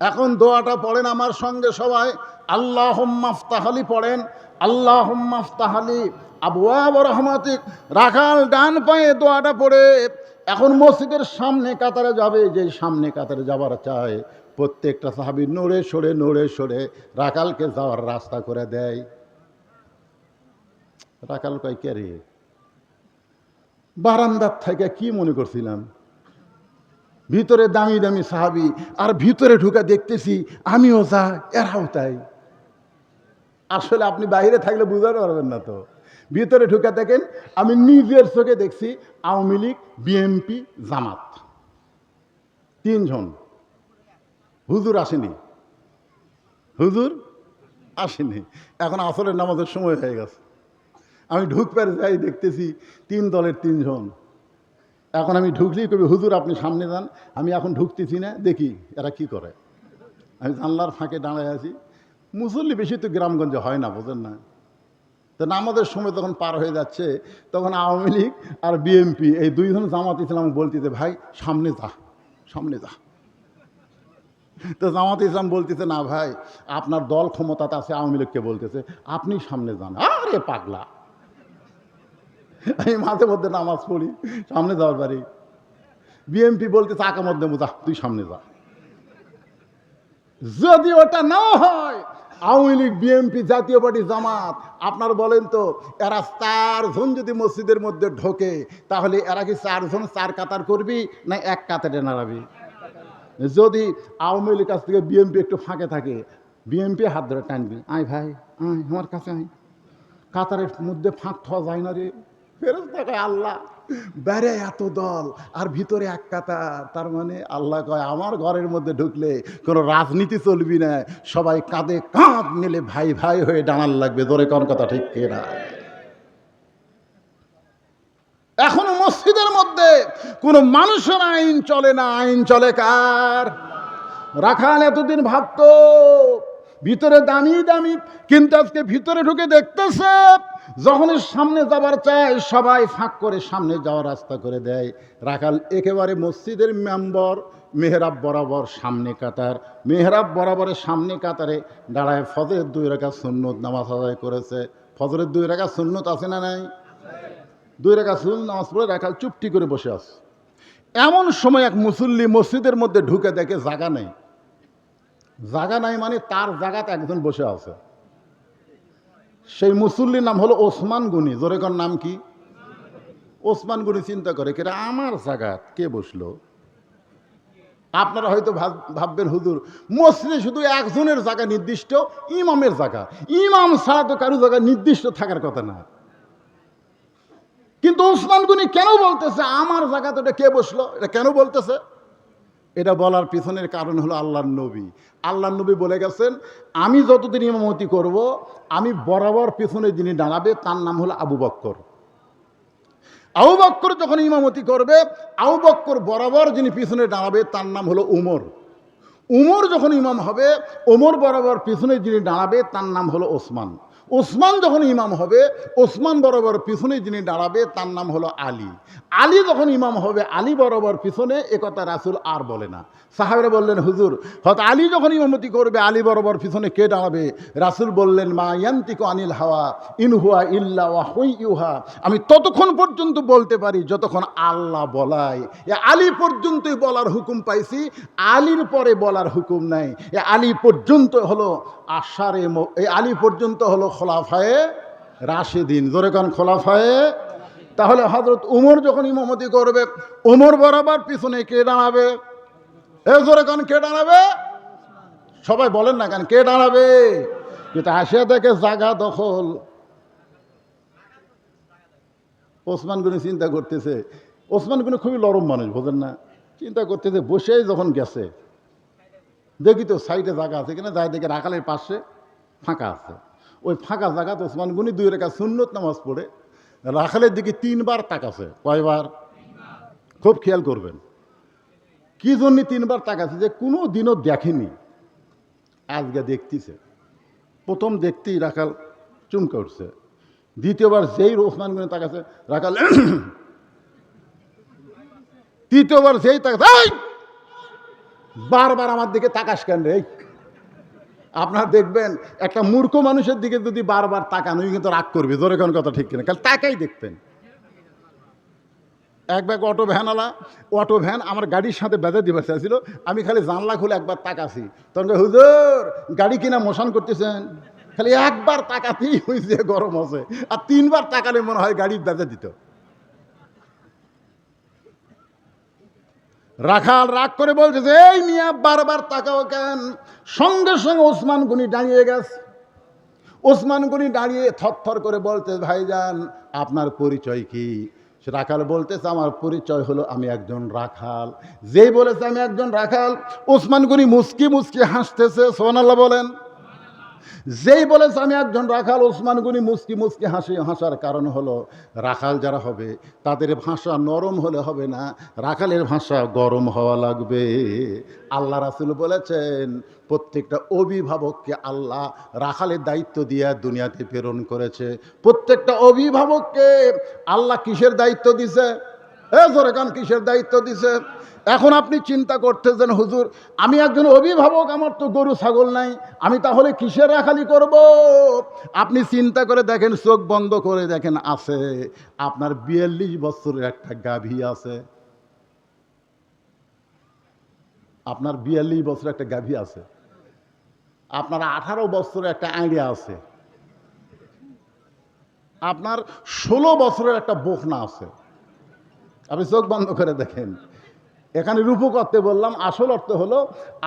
এখন দোয়াটা পড়েন আমার সঙ্গে সবাই। আল্লাহ মাফতাহালি পড়েন। আল্লাহ মাফতাহালি আবু রহমাতিক। রাখাল ডান পায়ে দোয়াটা পড়ে। এখন মসজিদের সামনে কাতারে যাবে, যে সামনে কাতারে যাবার চায়। প্রত্যেকটা সাহাবি নড়ে সরে নড়ে সরে রাখালকে যাওয়ার রাস্তা করে দেয়। রাখাল কয়, কে রে? বারান্দার থেকে কি মনে করছিলাম? ভিতরে দামি দামি সাহাবি, আর ভিতরে ঢুকে দেখতেছি আমিও যা এরাও তাই। আসলে আপনি বাইরে থাকলে বুঝতে পারবেন না তো। ভিতরে ঢুকে দেখেন, আমি নিজের চোখে দেখছি আওয়ামী লীগ, বিএনপি, জামাত। তিনজন। হুজুর আসেনি। হুজুর আসেনি। এখন আসরের নামাজের সময় হয়ে গেছে। আমি ঢুকবার যাই, দেখতেছি তিন দলের তিনজন। এখন আমি ঢুকলেই কবি, হুজুর, আপনি সামনে যান, আমি এখন ঢুকতেছি না, দেখি এরা কি করে। আমি জানলার ফাঁকে দাঁড়ায় আছি। মুসল্লি বেশি তো গ্রামগঞ্জে হয় না, বোঝেন না। তো নামাজের সময় তখন পার হয়ে যাচ্ছে, তখন আওয়ামী লীগ আর বিএমপি এই দুইজন জামাত ইসলাম বলতেছে, ভাই, সামনে যা সামনে যা। তো জামাত ইসলাম বলতেছে, না ভাই, আপনার দল ক্ষমতাতে আছে, আওয়ামী লীগকে বলতেছে, আপনি সামনে যান। আরে পাগলা! আমি মাঝে মধ্যে নামাজ পড়ি, সামনে যাওয়ার পারি বিএমপি বলতে চাকা মধ্যে যা, তুই সামনে যা। যদি ওটা না হয়, আওয়ামী লীগ বিএনপি জাতীয় পার্টি, জামাত, আপনার বলেন তো, এরা চারজন যদি মসজিদের মধ্যে ঢোকে, তাহলে এরা কি চারজন চার কাতার করবি না এক কাতারে নাড়াবি? যদি আওয়ামী লীগ কাছ থেকে বিএনপি একটু ফাঁকে থাকে বিএনপি হাত ধরে টানবি, আয় ভাই, আয়, আমার কাছে আয়। কাতারের মধ্যে ফাঁক থাওয়া যায় না রে। ফেরত থাকে আল্লাহ। বেড়ে এত দল, আর ভিতরে এক তার মানে আল্লাহ কয়, আমার ঘরের মধ্যে ঢুকলে কোনো রাজনীতি চলবি না। সবাই কাঁধে কাঁধ ভাই ভাই হয়ে দাঁড়ান লাগবে। কোন কথা ঠিক এখনও মসজিদের মধ্যে কোনো মানুষের আইন চলে না। আইন চলে কার? রাখাল এতদিন ভাবতো, ভিতরে দামি দামি, কিন্তু আজকে ভিতরে ঢুকে দেখতেছে। যখনই সামনে যাবার চায়, সবাই ফাঁক করে সামনে যাওয়ার রাস্তা করে দেয়। রাখাল একেবারে মসজিদের মেম্বর, মেহরাব বরাবর সামনে কাতার। মেহরাব বরাবরের সামনে কাতারে দাঁড়ায়, ফজরের দুই রেখা সুন্নত নামাজ আদায় করেছে। ফজরের দুই রেখা সুন্নত আছে না নাই? দুই রেখা সুন নামাজ পড়ে রাখাল চুপটি করে বসে আছে। এমন সময় এক মুসল্লি মসজিদের মধ্যে ঢুকে দেখে জাগা নেই। জাগা নাই মানে তার জায়গাতে একজন বসে আছে। সেই মুসল্লির নাম হলো ওসমান গুনি। জোরেকর নাম কি? ওসমান গুনি চিন্তা করে কেরা আমার জায়গা কে বসল? আপনারা হয়তো ভাব- ভাববেন, হুজুর, মসজিদে শুধু একজনের জায়গা নির্দিষ্ট, ইমামের জায়গা ইমাম ছাড়া তো কারও জায়গা নির্দিষ্ট থাকার কথা না। কিন্তু ওসমান গুনি কেন বলতেছে, আমার জায়গাতে এটা কে বসল? এটা কেন বলতেছে? এটা বলার পিছনের কারণ হলো আল্লাহর নবী। আল্লাহর নবী বলে গেছেন, আমি যতদিন ইমামতি করব, আমি বরাবর পিছনে যিনি দাঁড়াবে, তার নাম হলো আবু বক্কর। আবু বক্কর যখন ইমামতি করবে, আবু বক্কর বরাবর যিনি পিছনে দাঁড়াবে, তার নাম হলো উমর। উমর যখন ইমাম হবে ওমর বরাবর পিছনে যিনি দাঁড়াবে, তার নাম হলো ওসমান। ওসমান যখন ইমাম হবে, ওসমান বরাবর পিছনে যিনি দাঁড়াবে, তার নাম হলো আলী। আলী যখন ইমাম হবে, আলী বরাবর পিছনে একথা রাসুল আর বলে না। সাহাবেরা বললেন, হুজুর, হয়তো আলী যখন ইমামতি করবে, আলী বরাবর পিছনে কে দাঁড়াবে? রাসুল বললেন, মা ইয়ান্তিক আনিল হাওয়া ইনহুয়া ইল্লা হুই ইউহা। আমি ততক্ষণ পর্যন্ত বলতে পারি, যতক্ষণ আল্লাহ বলায় এ আলী পর্যন্তই বলার হুকুম পাইছি, আলীর পরে বলার হুকুম নাই। এ আলী পর্যন্ত হলো আশারে এই আলী পর্যন্ত হলো খোলাফায়ে রাশেদিন। জোরে কান খোলাফায়ে। তাহলে হজরত উমর যখন ইমামতি করবে, উমর বরাবর পিছনে কে দাঁড়াবে? এ জোরে কান কে দাঁড়াবে? সবাই বলেন না কেন, কে দাঁড়াবে? কিন্তু আসিয়া দেখে জাগা দখল। ওসমান গুনি চিন্তা করতেছে। ওসমান গুনি খুবই নরম মানুষ, বোঝেন না? চিন্তা করতেছে, বসেই যখন গেছে, দেখি তো সাইডে জায়গা আছে কিনা যাই দেখে রাখালের পাশে ফাঁকা আছে। ওই ফাঁকা জায়গাতে ওসমান গুনি দুই রেখা সুন্নত নামাজ পড়ে। রাখালের দিকে তিনবার তাকাছে, কয়বার? খুব খেয়াল করবেন। কি জন্য তিনবার তাকাছে যে কোনো দিনও দেখেনি? আজকে দেখতেছে। প্রথম দেখতেই রাখাল চুমকে উঠছে। দ্বিতীয়বার যেই ওসমান গুনি তাকাছে, রাখাল তৃতীয়বার যেই তাকাছে বারবার আমার দিকে তাকাস কেন রে? আপনারা দেখবেন, একটা মূর্খ মানুষের দিকে যদি বারবার তাকান ওই কিন্তু রাগ করবে, জোরে কোন কথা ঠিক কিনা। কাল তাকাই দেখতেন এক ব্যাগ অটো ভ্যানওয়ালা অটো ভ্যান আমার গাড়ির সাথে বেঁধে দিবার চাইছিল আমি খালি জানলা খুলে একবার তাকাছি। তখন হুজুর, গাড়ি কিনা মোশন করতেছেন? খালি একবার তাকাতেই হয়েছে গরম আছে আর তিনবার তাকালে মনে হয় গাড়ি বেঁধে দিত। রাখাল রাগ করে বলছে এই মিয়া, বারবার তাকাও কেন? সঙ্গে সঙ্গে ওসমান গুনি দাঁড়িয়ে গেছে। ওসমান গুনি দাঁড়িয়ে থরথর করে বলতে ভাই যান আপনার পরিচয় কি? সে রাখাল বলতেছে, আমার পরিচয় হলো আমি একজন রাখাল। যেই বলেছে, আমি একজন রাখাল। ওসমান গুনি মুস্কি মুসকি হাসতেছে সোনাল্লাহ বলেন। যেই বলেছে আমি একজন রাখাল ওসমান গনি মুস্কি মুস্কি হাসি, হাসার কারণ হলো রাখাল যারা হবে, তাদের ভাষা নরম হলে হবে না, রাখালের ভাষা গরম হওয়া লাগবে। আল্লাহ রাসুল বলেছেন, প্রত্যেকটা অভিভাবককে আল্লাহ রাখালের দায়িত্ব দিয়ে দুনিয়াতে প্রেরণ করেছে। প্রত্যেকটা অভিভাবককে আল্লাহ কিসের দায়িত্ব দিছে? এ জোরে কান কিসের দায়িত্ব দিছে? এখন আপনি চিন্তা করতেছেন, হুজুর, আমি একজন অভিভাবক, আমার তো গরু, ছাগল নাই, আমি তাহলে কিসের রাখালি করব? আপনি চিন্তা করে দেখেন, চোখ বন্ধ করে দেখেন, আছে, আপনার বিয়াল্লিশ বছরের একটা গাভী আছে। আপনার বিয়াল্লিশ বছরের একটা গাভী আছে। আপনার আঠারো বছরের একটা আইডিয়া আছে। আপনার ষোলো বছরের একটা বোখনা আছে। আপনি চোখ বন্ধ করে দেখেন। এখানে রূপক অর্থে বললাম, আসল অর্থ হলো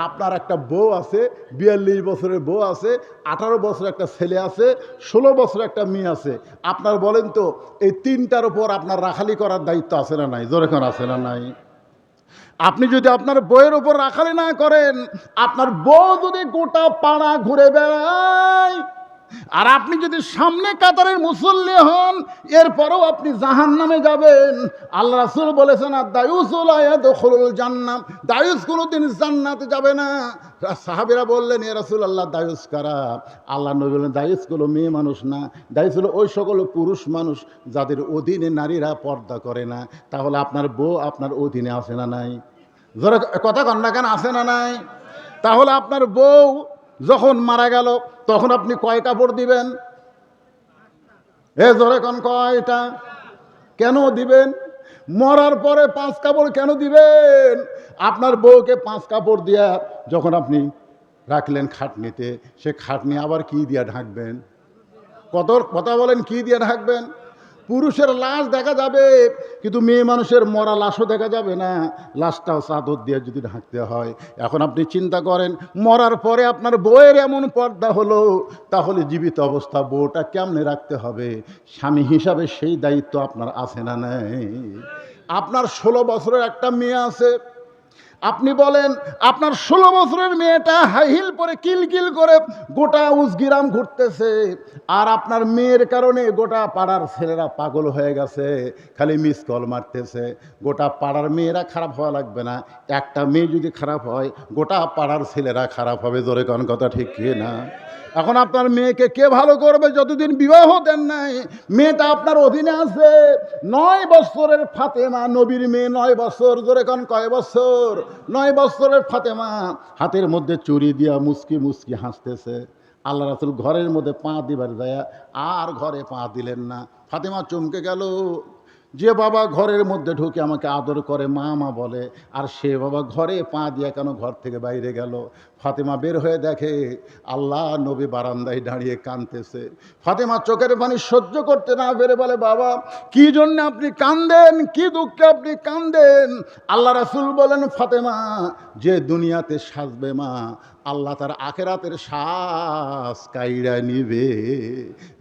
আপনার একটা বউ আছে, বিয়াল্লিশ বছরের বউ আছে, আঠারো বছর একটা ছেলে আছে, ষোলো বছর একটা মেয়ে আছে। আপনার বলেন তো, এই তিনটার উপর আপনার রাখালি করার দায়িত্ব আছে না নাই? জোরে কোন আছে না নাই? আপনি যদি আপনার বইয়ের উপর রাখালি না করেন, আপনার বউ যদি গোটা পাড়া ঘুরে বেড়ায় আর আপনি যদি সামনে কাতারের মুসল্লি হন, এরপরেও আপনি জাহান নামে যাবেন। আল্লাহ রাসুল বলেছেন আর দায়ুসুল জান্নাম। দায়ুস কোনোদিন জান্নাতে যাবে না। সাহাবিরা বললেন, এ রাসুল আল্লাহ দায়ুস কারা? আল্লাহ নবী বললেন, দায়ুস দায়ুসগুলো মেয়ে মানুষ না। দায়ুস হলো ওই সকল পুরুষ মানুষ যাদের অধীনে নারীরা পর্দা করে না। তাহলে আপনার বউ আপনার অধীনে আসে না নাই? ধরো কথা কন্যা কেন আসে না নাই? তাহলে আপনার বউ যখন মারা গেল, তখন আপনি কয় কাপড় দিবেন? এ জোরে কোন, কয়টা? কেন দিবেন? মরার পরে পাঁচ কাপড় কেন দিবেন? আপনার বউকে পাঁচ কাপড় দিয়া যখন আপনি রাখলেন খাটনিতে, সে খাটনি আবার কি দিয়া ঢাকবেন? কত কথা বলেন, কি দিয়ে ঢাকবেন? পুরুষের লাশ দেখা যাবে, কিন্তু মেয়ে মানুষের মরা লাশও দেখা যাবে না। লাশটাও চাদর দিয়ে যদি ঢাকতে হয়। এখন আপনি চিন্তা করেন, মরার পরে আপনার বইয়ের এমন পর্দা হলো, তাহলে জীবিত অবস্থা বউটা কেমনে রাখতে হবে? স্বামী হিসাবে সেই দায়িত্ব আপনার আছে না নেই? আপনার ষোলো বছরের একটা মেয়ে আছে আপনি বলেন, আপনার ষোলো বছরের মেয়েটা হাই হিল পরে কিলকিল করে গোটা উজগিরাম ঘুরতেছে, আর আপনার মেয়ের কারণে গোটা পাড়ার ছেলেরা পাগল হয়ে গেছে, খালি মিস কল মারতেছে। গোটা পাড়ার মেয়েরা খারাপ হওয়া লাগবে না, একটা মেয়ে যদি খারাপ হয়, গোটা পাড়ার ছেলেরা খারাপ হবে, জোরে কোন কথা ঠিক কি না? এখন আপনার মেয়েকে কে ভালো করবে? যতদিন বিবাহ দেন নাই, মেয়েটা আপনার অধীনে আছে। নয় বছরের ফাতেমা নবীর মেয়ে, নয় বছর ধরে কোন কয় বছর? নয় বছরের ফাতেমা হাতের মধ্যে চুরি দিয়া মুসকি মুসকি হাসতেছে। আল্লাহ রাসুল ঘরের মধ্যে পা দিবার যায় আর ঘরে পা দিলেন না। ফাতেমা চমকে গেল। যে বাবা ঘরের মধ্যে ঢুকে আমাকে আদর করে মা মা বলে, আর সে বাবা ঘরে পা দিয়ে কেন ঘর থেকে বাইরে গেল? ফাতেমা বের হয়ে দেখে, আল্লাহ নবী বারান্দায় দাঁড়িয়ে কাঁদতেছে। ফাতেমা চোখের পানি সহ্য করতে না পেরে বলে, বাবা, কি জন্য আপনি কান্দেন কি দুঃখে আপনি কান্দেন আল্লাহ রাসুল বলেন, ফাতেমা, যে দুনিয়াতে সাজবে মা আল্লাহ তার আখেরাতের শ্বাস কাইরা নিবে।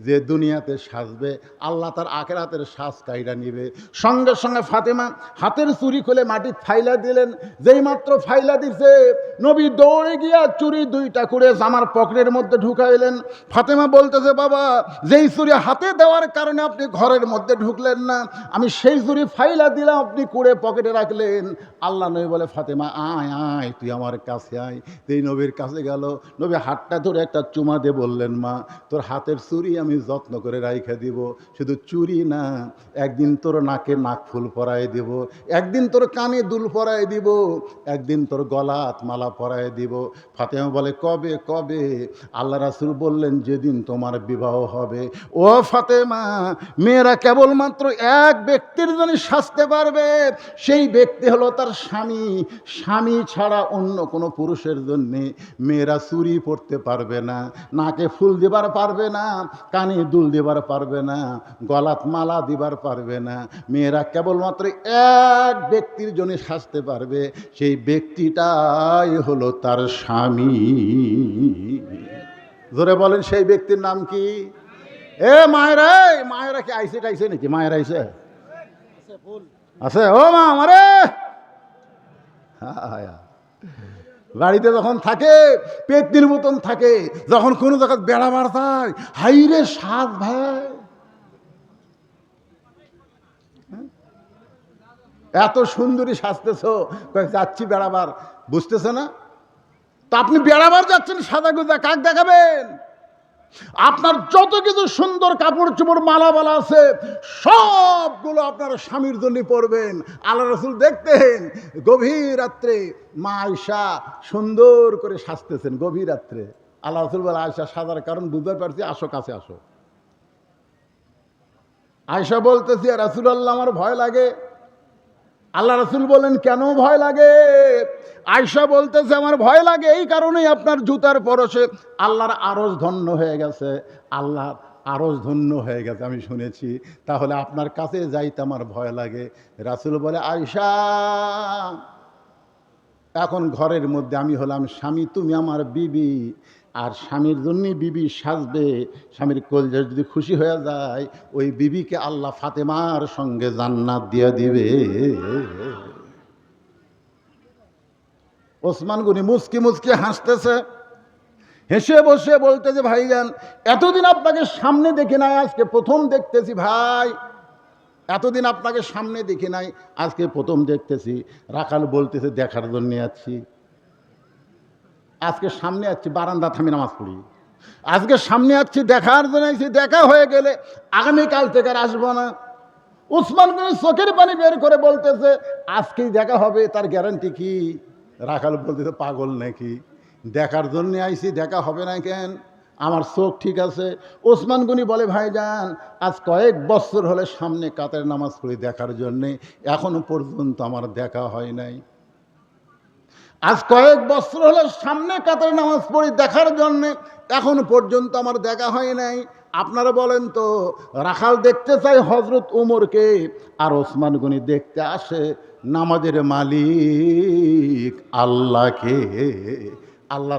যে দুনিয়াতে সাজবে, আল্লাহ তার আখেরাতের শ্বাস কাইরা নিবে। সঙ্গে সঙ্গে ফাতেমা হাতের চুরি খুলে মাটির ফাইলা দিলেন। যেই মাত্র ফাইলা দিছে, নবী দৌড়ে গিয়া চুরি দুইটা করে জামার পকেটের মধ্যে ঢুকাইলেন। ফাতেমা বলতেছে, বাবা, যেই চুরি হাতে দেওয়ার কারণে আপনি ঘরের মধ্যে ঢুকলেন না, আমি সেই চুরি ফাইলা দিলাম, আপনি কুড়ে পকেটে রাখলেন। আল্লাহ নবী বলে, ফাতেমা, আয় আয়, তুই আমার কাছে আয়। এই নবীর কাছে গেল। নবী হাতটা ধরে একটা চুমা দিয়ে বললেন, মা, তোর হাতের চুরি আমি যত্ন করে রাইখে দিব। শুধু চুরি না, একদিন তোর নাকে নাক ফুল পরায় দিব, একদিন তোর কানে দুল পরায় দিব, একদিন তোর গলাত মালা পরায় দিব। ফাতেমা বলে, কবে কবে? আল্লাহ রাসুল বললেন, যেদিন তোমার বিবাহ হবে। ও ফাতেমা, মেয়েরা কেবলমাত্র এক ব্যক্তির জন্য সাজতে পারবে। সেই ব্যক্তি হলো তার স্বামী। স্বামী ছাড়া অন্য কোনো পুরুষের জন্যে মেয়েরা চুরি পড়তে পারবে না, নাকে ফুল দিবার পারবে না, কানে দুল দিবার পারবে না, গলাত মালা দিবার পারবে না। মেয়েরা কেবলমাত্র এক ব্যক্তির জন্য সাজতে পারবে, সেই ব্যক্তিটাই হলো তার স্বামী। ধরে বলেন, সেই ব্যক্তির নাম কি? এ মায়েরা মায়েরা কি আইসে টাইসে নাকি? মায়ের আইসে? আছে ও মা, আমারে। হায়া। বাড়িতে যখন থাকে পেতনির মতন থাকে, যখন কোনো জায়গায় বেড়াবার যায়, হাইরে সাত ভাই। হ্যাঁ? এত সুন্দরী সাজতেছ যাচ্ছি বেড়াবার বুঝতেছে না? তা আপনি বেড়াবার যাচ্ছেন, সাদা গোজা কাক দেখাবেন? আপনার যত কিছু সুন্দর কাপড় চোপড় মালা আছে, সবগুলো আপনার স্বামীর জন্য পরবেন। আল্লাহ রসুল দেখতেন, গভীর রাত্রে মা আয়সা সুন্দর করে সাজতেছেন, গভীর রাত্রে। আল্লাহ রসুল বলে আয়সা সাজার কারণ বুঝতে পারছি, আসো, কাছে আসো। আয়সা বলতেছি আর রাসুল আল্লাহ আমার ভয় লাগে। আল্লাহ রসুল বলেন, কেন ভয় লাগে? আয়সা বলতেছে, আমার ভয় লাগে, এই কারণেই আপনার জুতার পরশে আল্লাহর আরজ ধন্য হয়ে গেছে আল্লাহ আরজ ধন্য হয়ে গেছে, আমি শুনেছি, তাহলে আপনার কাছে যাইতে আমার ভয় লাগে। রাসুল বলে আয়সা এখন ঘরের মধ্যে আমি হলাম স্বামী, তুমি আমার বিবি আর স্বামীর জন্যই বিবি সাজবে। স্বামীর কলজা যদি খুশি হয়ে যায়, ওই বিবিকে আল্লাহ ফাতেমার সঙ্গে জান্নাত দিয়ে দিবে। ওসমান গনি মুসকি মুসকি হাসতেছে। হেসে বসে বলতে বলতেছে ভাইজান, এতদিন আপনাকে সামনে দেখি নাই, আজকে প্রথম দেখতেছি ভাই। এতদিন আপনাকে সামনে দেখি নাই, আজকে প্রথম দেখতেছি। রাখাল বলতেছে, দেখার জন্য আছি। আজকে সামনে আসছি বারান্দা থামি নামাজ পড়ি। আজকে সামনে আসছি, দেখার জন্য দেখা হয়ে গেলে আগামীকাল থেকে আর আসব না। উসমান গনি চোখের পানি বের করে বলতেছে, আজকেই দেখা হবে, তার গ্যারান্টি কি? রাখাল বলতেছে, পাগল নাকি? দেখার জন্য আইছি, দেখা হবে না কেন? আমার চোখ ঠিক আছে। ওসমান গনি বলে, ভাইজান, আজ কয়েক বছর হলে সামনে কাতের নামাজ পড়ি দেখার জন্যে, এখনও পর্যন্ত আমার দেখা হয় নাই। আজ কয়েক বছর হলো সামনে কাতারে নামাজ পড়ি দেখার জন্যে, এখনও পর্যন্ত আমার দেখা হয় নাই। আপনারা বলেন তো, রাখাল দেখতে চাই হজরত উমরকে, আর ওসমান গনি দেখতে আসে নামাজের মালিক আল্লাহকে। আল্লাহ